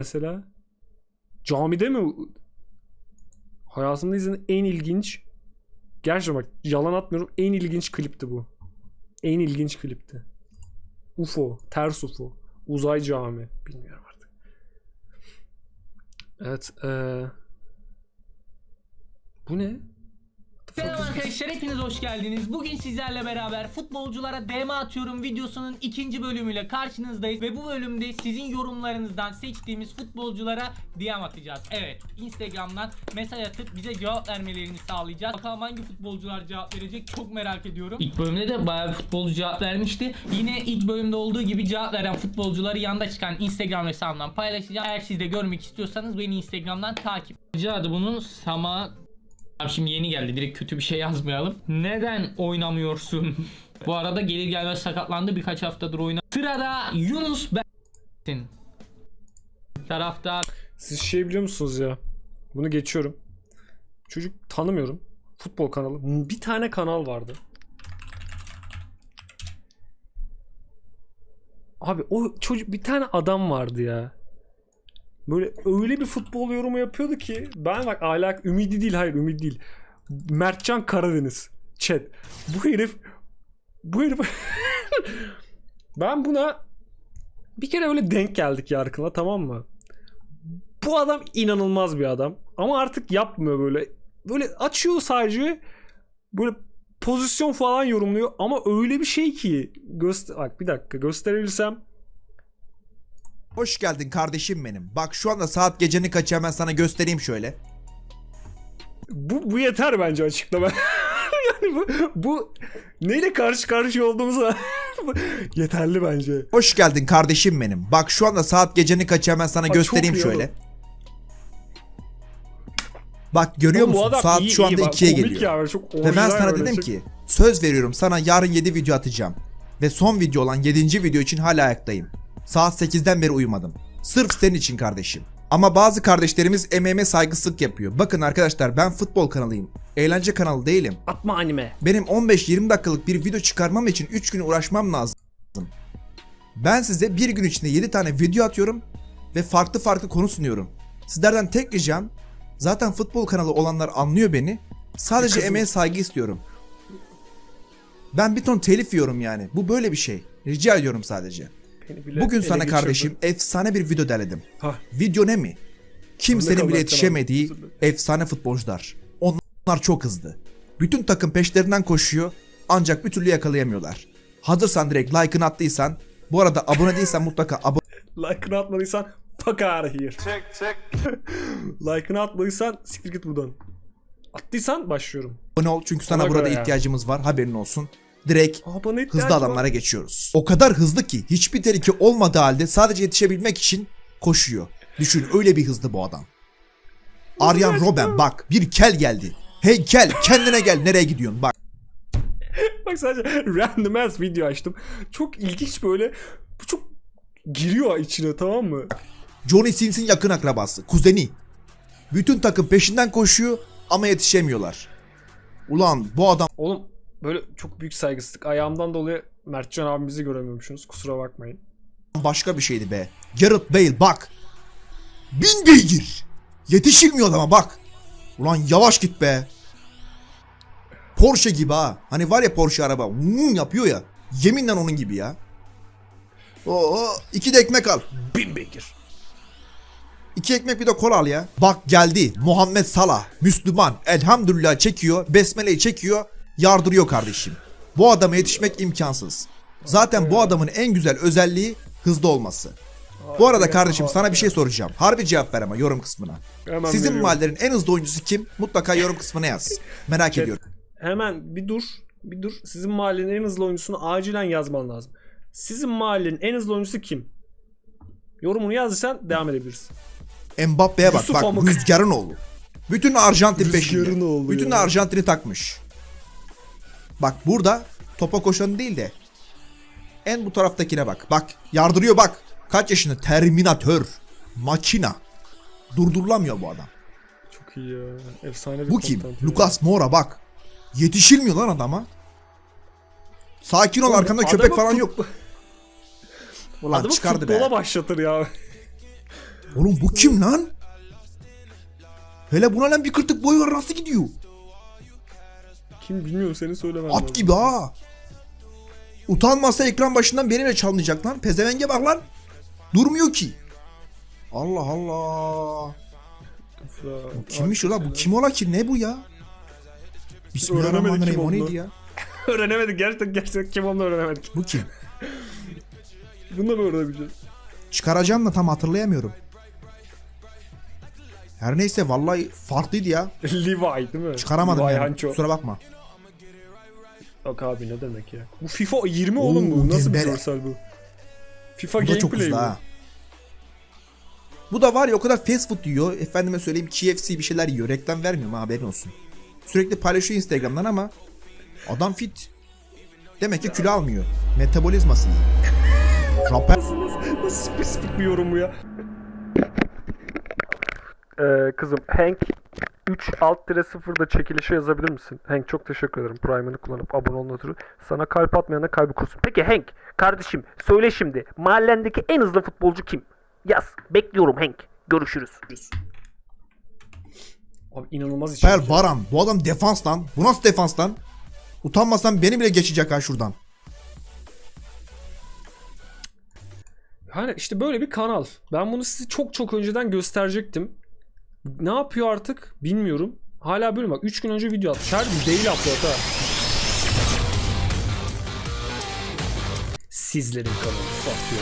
mesela? Camide mi? Hayatımda izlediğim en ilginç Gerçekten bak yalan atmıyorum en ilginç klipti bu. En ilginç klipti. UFO, ters UFO, uzay cami bilmiyorum artık. Evet, eee bu ne? Selam arkadaşlar hepiniz hoş geldiniz. Bugün sizlerle beraber futbolculara DM atıyorum videosunun ikinci bölümüyle karşınızdayız. Ve bu bölümde sizin yorumlarınızdan seçtiğimiz futbolculara DM atacağız. Evet Instagram'dan mesaj atıp bize cevap vermelerini sağlayacağız. Bakalım hangi futbolcular cevap verecek çok merak ediyorum. İlk bölümde de bayağı bir futbolcu cevap vermişti. Yine ilk bölümde olduğu gibi cevap veren futbolcuları yanda çıkan Instagram hesabından paylaşacağım. Eğer siz de görmek istiyorsanız beni Instagram'dan takip. Adı bunun Sama Abi şimdi yeni geldi direkt kötü bir şey yazmayalım. Neden oynamıyorsun? Bu arada gelir gelmez sakatlandı birkaç haftadır oyna. Sırada Yunus Ben. Taraftar Siz şey biliyor musunuz ya? Bunu geçiyorum. Çocuk tanımıyorum. Futbol kanalı. Bir tane kanal vardı. Abi o çocuk bir tane adam vardı ya. Böyle öyle bir futbol yorumu yapıyordu ki ben bak alak ümidi değil hayır ümidi değil. Mertcan Karadeniz. Chat. Bu herif bu herif ben buna bir kere öyle denk geldik Yarkın'la tamam mı? Bu adam inanılmaz bir adam. Ama artık yapmıyor böyle. Böyle açıyor sadece. Böyle pozisyon falan yorumluyor. Ama öyle bir şey ki. Göster Bak bir dakika gösterebilsem. Hoş geldin kardeşim benim. Bak şu anda saat gecenin kaçı hemen sana göstereyim şöyle. Bu, bu yeter bence açıklama. yani bu, bu neyle karşı karşıya olduğumuzu yeterli bence. Hoş geldin kardeşim benim. Bak şu anda saat gecenin kaçı hemen sana Bak, göstereyim çok iyi şöyle. oğlum. Bak görüyor Oğlum bu musun? adam Saat iyi, şu anda. Bak, 2'ye komik geliyor. Ya, böyle çok Ve ben orijinal sana böyle dedim çok- ki söz veriyorum sana yarın 7 video atacağım. Ve son video olan 7. video için hala ayaktayım. Saat 8'den beri uyumadım. Sırf senin için kardeşim. Ama bazı kardeşlerimiz emeğime saygısızlık yapıyor. Bakın arkadaşlar ben futbol kanalıyım. Eğlence kanalı değilim. Atma anime. Benim 15-20 dakikalık bir video çıkarmam için 3 gün uğraşmam lazım. Ben size bir gün içinde 7 tane video atıyorum ve farklı farklı konu sunuyorum. Sizlerden tek ricam zaten futbol kanalı olanlar anlıyor beni. Sadece Kızım. emeğe saygı istiyorum. Ben bir ton telif yiyorum yani. Bu böyle bir şey. Rica ediyorum sadece. Bugün sana kardeşim efsane bir video derledim. Hah. Video ne mi? Kimsenin bile yetişemediği efsane futbolcular. Onlar çok hızlı. Bütün takım peşlerinden koşuyor ancak bir türlü yakalayamıyorlar. Hazırsan direkt like'ını attıysan, bu arada abone değilsen mutlaka abone Like'ını atmadıysan fuck out of here. Çek çek. Like'ını atmadıysan siktir git buradan. Attıysan başlıyorum. ol çünkü sana Ona burada ihtiyacımız var haberin olsun. Direkt Aa, hızlı var. adamlara geçiyoruz. O kadar hızlı ki hiçbir tehlike olmadığı halde sadece yetişebilmek için koşuyor. Düşün öyle bir hızlı bu adam. Aryan Robben bak bir kel geldi. Hey kel kendine gel nereye gidiyorsun bak. Bak sadece random ass video açtım. Çok ilginç böyle. Bu çok giriyor içine tamam mı? Johnny Sins'in yakın akrabası, kuzeni. Bütün takım peşinden koşuyor ama yetişemiyorlar. Ulan bu adam Oğlum böyle çok büyük saygısızlık. Ayağımdan dolayı Mertcan abimizi göremiyormuşsunuz. Kusura bakmayın. başka bir şeydi be. Gareth Bale bak. Bin beygir. Yetişilmiyor adama bak. Ulan yavaş git be. Porsche gibi ha. Hani var ya Porsche araba. Hmm, yapıyor ya. Yeminle onun gibi ya. Oo, iki de ekmek al. Bin beygir. İki ekmek bir de kola al ya. Bak geldi. Muhammed Salah. Müslüman. Elhamdülillah çekiyor. Besmele'yi çekiyor. Yardırıyor kardeşim. Bu adama yetişmek imkansız. Zaten bu adamın en güzel özelliği hızlı olması. Bu arada kardeşim sana bir şey soracağım. Harbi cevap ver ama yorum kısmına. Hemen Sizin veriyorum. mahallenin en hızlı oyuncusu kim? Mutlaka yorum kısmına yaz. Merak ediyorum. Hemen bir dur. Bir dur. Sizin mahallenin en hızlı oyuncusunu acilen yazman lazım. Sizin mahallenin en hızlı oyuncusu kim? Yorumunu yazdıysan devam edebilirsin. Mbappe'ye bak Yusuf bak Amık. rüzgarın oğlu. Bütün Arjantin Rüzgarın peşinde. oğlu Bütün ya. Arjantin'i takmış. Bak burada topa koşanı değil de en bu taraftakine bak. Bak yardırıyor bak. Kaç yaşında? Terminatör. Makina. Durdurulamıyor bu adam. Çok iyi ya. Efsane bir Bu kim? ya. Lucas Moura bak. Yetişilmiyor lan adama. Sakin ol Oğlum, arkanda köpek falan yok. Ulan Adamı çıkardı futbola be. başlatır ya. Oğlum bu kim lan? Hele buna lan bir kırtık boyu var nasıl gidiyor? Kim bilmiyorum seni söylemem At gibi ha. Utanmasa ekran başından benimle çalmayacak lan. Pezevenge bak lan. Durmuyor ki. Allah Allah. Bu kimmiş ola bu kim ola ki ne bu ya? Bismillahirrahmanirrahim o Öğrenemedik neydi ya? öğrenemedik gerçekten gerçekten kim olduğunu öğrenemedik. Bu kim? Bunu da mı öğrenebileceğiz? Çıkaracağım da tam hatırlayamıyorum. Her neyse vallahi farklıydı ya. Levi değil mi? Çıkaramadım Levi yani. Hancho. Kusura bakma. Yok abi ne demek ya? Bu FIFA 20 oğlum Oo, bu. Nasıl bir görsel bu? FIFA Bu gameplay bu. Bu da var ya o kadar fast food yiyor. Efendime söyleyeyim KFC bir şeyler yiyor. Reklam vermiyorum ha haberin olsun. Sürekli paylaşıyor Instagram'dan ama adam fit. Demek ki kilo almıyor. Metabolizması iyi. Rapper Nasıl spesifik bir yorum bu ya? Ee, kızım Hank 3 alt dire 0'da çekilişe yazabilir misin? Hank çok teşekkür ederim Prime'ını kullanıp abone olma ötürü. Sana kalp atmayana kalbi kursun. Peki Hank, kardeşim söyle şimdi mahallendeki en hızlı futbolcu kim? Yaz. Bekliyorum Hank. Görüşürüz. Abi inanılmaz içerik. Per Baran. Bu adam defans lan. Bu nasıl defans lan? Utanmasan beni bile geçecek ha şuradan. Hani işte böyle bir kanal. Ben bunu size çok çok önceden gösterecektim. Ne yapıyor artık bilmiyorum. Hala böyle bak 3 gün önce video atmış. Her gün değil upload ha. Sizlerin kanalı fuck you.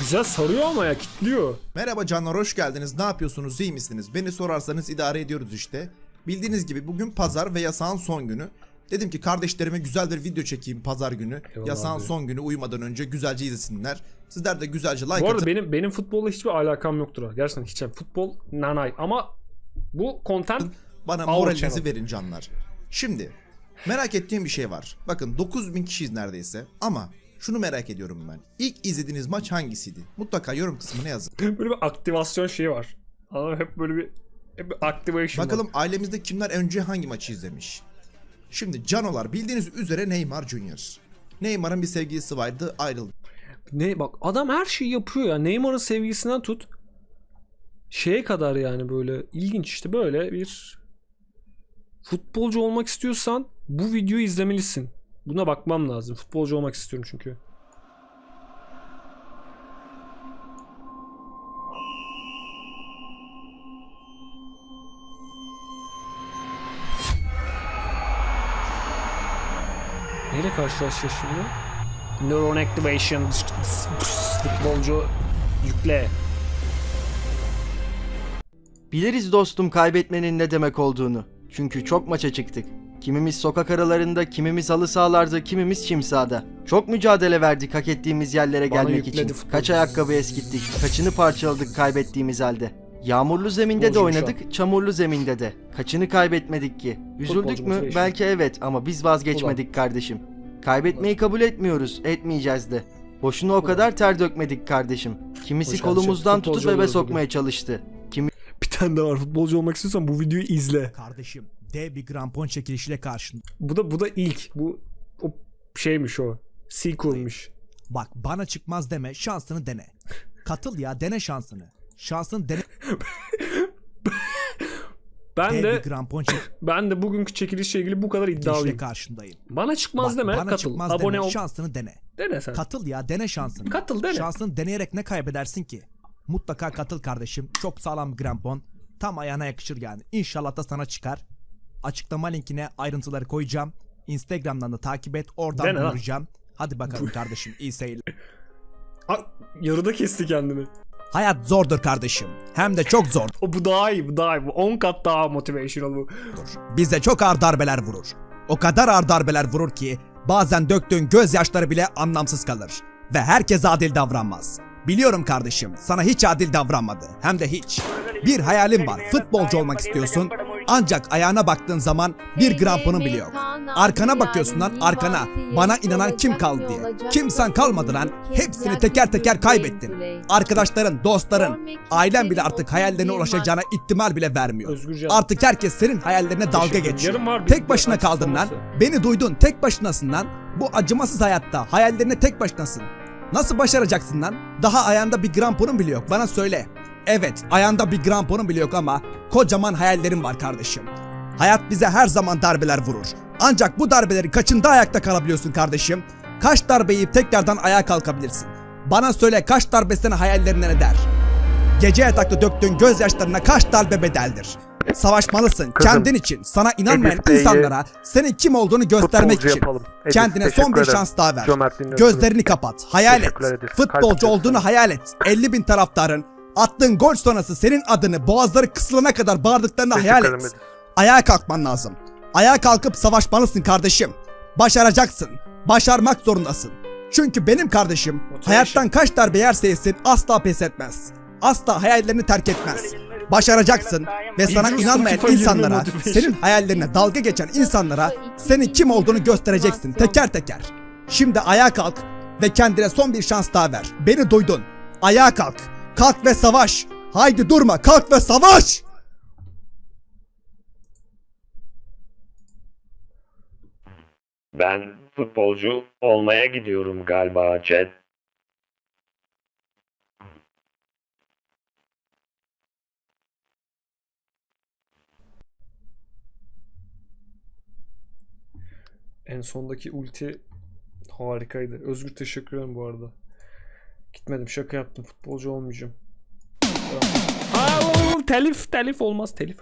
Güzel sarıyor ama ya kitliyor. Merhaba canlar hoş geldiniz. Ne yapıyorsunuz? iyi misiniz? Beni sorarsanız idare ediyoruz işte. Bildiğiniz gibi bugün pazar ve yasağın son günü. Dedim ki kardeşlerime güzel bir video çekeyim pazar günü. Eyvallah yasağın abi. son günü uyumadan önce güzelce izlesinler. Sizler de güzelce like Bu arada atın. benim benim futbolla hiçbir alakam yoktur ha. Gerçekten hiç. Futbol nanay ama bu content Bana Our moralinizi channel. verin canlar. Şimdi merak ettiğim bir şey var. Bakın 9000 kişiyiz neredeyse ama şunu merak ediyorum ben. İlk izlediğiniz maç hangisiydi? Mutlaka yorum kısmına yazın. böyle bir aktivasyon şeyi var. Ama hep böyle bir hep bir activation var. Bakalım ailemizde kimler önce hangi maçı izlemiş? Şimdi canolar bildiğiniz üzere Neymar Junior. Neymar'ın bir sevgilisi vardı ayrıldı. Ne bak adam her şeyi yapıyor ya. Neymar'ın sevgisinden tut. Şeye kadar yani böyle ilginç işte böyle bir futbolcu olmak istiyorsan bu videoyu izlemelisin. Buna bakmam lazım. Futbolcu olmak istiyorum çünkü. Neyle karşılaşacağız şimdi? Neuron Activation futbolcu yükle. Biliriz dostum kaybetmenin ne demek olduğunu. Çünkü çok maça çıktık. Kimimiz sokak aralarında, kimimiz halı sahalarda, kimimiz çim sahada. Çok mücadele verdik hak ettiğimiz yerlere Bana gelmek için. futbol. Kaç ayakkabı eskittik, kaçını parçaladık kaybettiğimiz halde. Yağmurlu zeminde de Futbolcuymuş oynadık, çamurlu zeminde de. Kaçını kaybetmedik ki. Üzüldük mü? motivation. Belki evet ama biz vazgeçmedik kardeşim. Kaybetmeyi kabul etmiyoruz, etmeyeceğiz de. Boşuna o kadar ter dökmedik kardeşim. Kimisi Hoş geldin. kolumuzdan Futbolcu tutup eve sokmaya çalıştı. Kimi Bir tane de var. Futbolcu olmak istiyorsan bu videoyu izle. Kardeşim dev bir krampon çekilişiyle karşında. Bu da bu da ilk. Bu o şeymiş o. Sequel'miş. Bak bana çıkmaz deme şansını dene. Katıl ya dene şansını. Şansını dene Ben de bir krampon ben de bugünkü çekilişle ilgili bu kadar iddialıyım. karşındayım. Bana çıkmaz Bak, deme, bana katıl. çıkmaz Abone deme ol. şansını dene. Dene sen. Katıl ya dene şansını. Katıl, dene. Şansını deneyerek ne kaybedersin ki? Mutlaka katıl kardeşim. Çok sağlam bir krampon. Tam ayağına yakışır yani. İnşallah da sana çıkar. Açıklama linkine ayrıntıları koyacağım. Instagram'dan da takip et. Oradan duyuracağım. Hadi bakalım kardeşim iyi seyirler. Yarıda kesti kendini. Hayat zordur kardeşim. Hem de çok zor. O bu daha iyi, bu daha iyi. Bu 10 kat daha motivational bu. Bize çok ağır darbeler vurur. O kadar ağır darbeler vurur ki bazen döktüğün gözyaşları bile anlamsız kalır. Ve herkes adil davranmaz. Biliyorum kardeşim sana hiç adil davranmadı. Hem de hiç. Bir hayalin var. Futbolcu olmak istiyorsun. Ancak ayağına baktığın zaman bir gramponun bile yok. Arkana bakıyorsun lan arkana. Bana inanan kim kaldı diye. Kimsen kalmadı lan. Hepsini teker teker kaybettin. Arkadaşların, dostların, ailen bile artık hayallerine ulaşacağına ihtimal bile vermiyor. Artık herkes senin hayallerine dalga geçiyor. Tek başına kaldın lan. Beni duydun. Tek başınasın lan. Bu acımasız hayatta hayallerine tek başınasın. Nasıl başaracaksın lan? Daha ayağında bir gramponun bile yok. Bana söyle. Evet, ayağında bir gramponun bile yok ama kocaman hayallerin var kardeşim. Hayat bize her zaman darbeler vurur. Ancak bu darbelerin kaçında ayakta kalabiliyorsun kardeşim? Kaç darbe yiyip tekrardan ayağa kalkabilirsin? Bana söyle kaç darbe seni hayallerine ne der? Gece yatakta döktüğün gözyaşlarına kaç darbe bedeldir? Savaşmalısın Kızım, kendin için. Sana inanmayan Edis insanlara senin kim olduğunu göstermek için. yapalım. Edis, Kendine son bir şans daha ver. Gözlerini kapat. Hayal et. Futbolcu olduğunu hayal et. 50 bin taraftarın attığın gol sonrası senin adını boğazları kısılana kadar bağırdıklarını hayal et. Ayağa kalkman lazım. Ayağa kalkıp savaşmalısın kardeşim. Başaracaksın. Başarmak zorundasın. Çünkü benim kardeşim hayattan kaç darbe yerse yesin asla pes etmez. Asla hayallerini terk etmez. Başaracaksın ve sana inanmayan FIFA 20 insanlara, senin hayallerine dalga geçen insanlara senin kim olduğunu göstereceksin teker teker. Şimdi ayağa kalk ve kendine son bir şans daha ver. Beni duydun. Ayağa kalk. Kalk ve savaş. Haydi durma. Kalk ve savaş. Ben futbolcu olmaya gidiyorum galiba Ced. En sondaki ulti harikaydı. Özgür teşekkür ederim bu arada. Gitmedim şaka yaptım. Futbolcu olmayacağım. Aa, telif telif olmaz telif.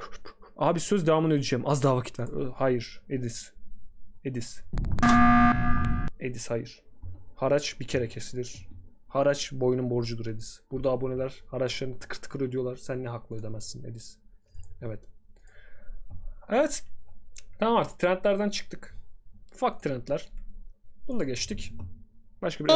Abi söz devamını ödeyeceğim. Az daha vakit ver. Hayır. Edis. Edis. Edis hayır. Haraç bir kere kesilir. Haraç boyunun borcudur Edis. Burada aboneler haraçlarını tıkır tıkır ödüyorlar. Sen ne haklı ödemezsin Edis. Evet. Evet. Tamam artık trendlerden çıktık. Ufak trendler. Bunu da geçtik. Başka bir.